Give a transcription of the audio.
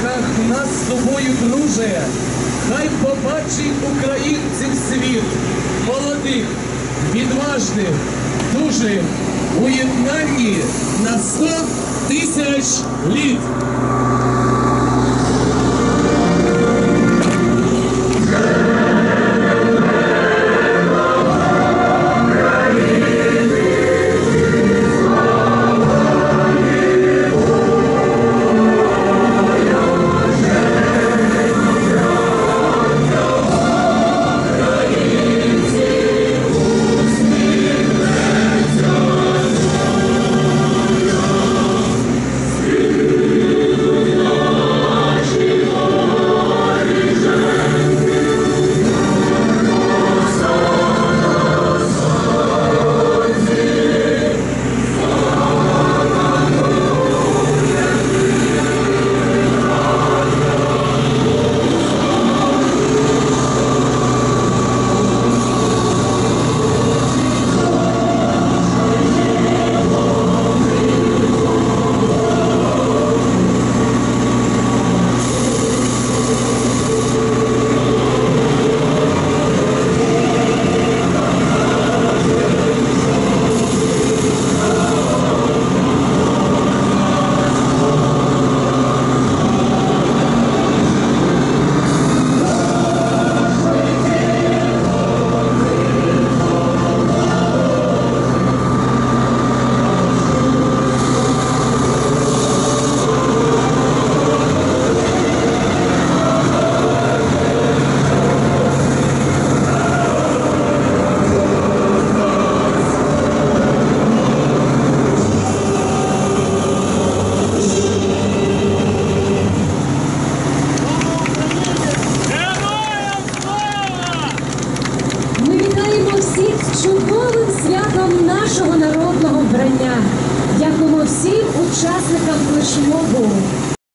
Птаха нас з собою друже, хай побачить українців світ, молодих, відважних, дуже у єднанні на сто тисяч літ. залишимо Богу.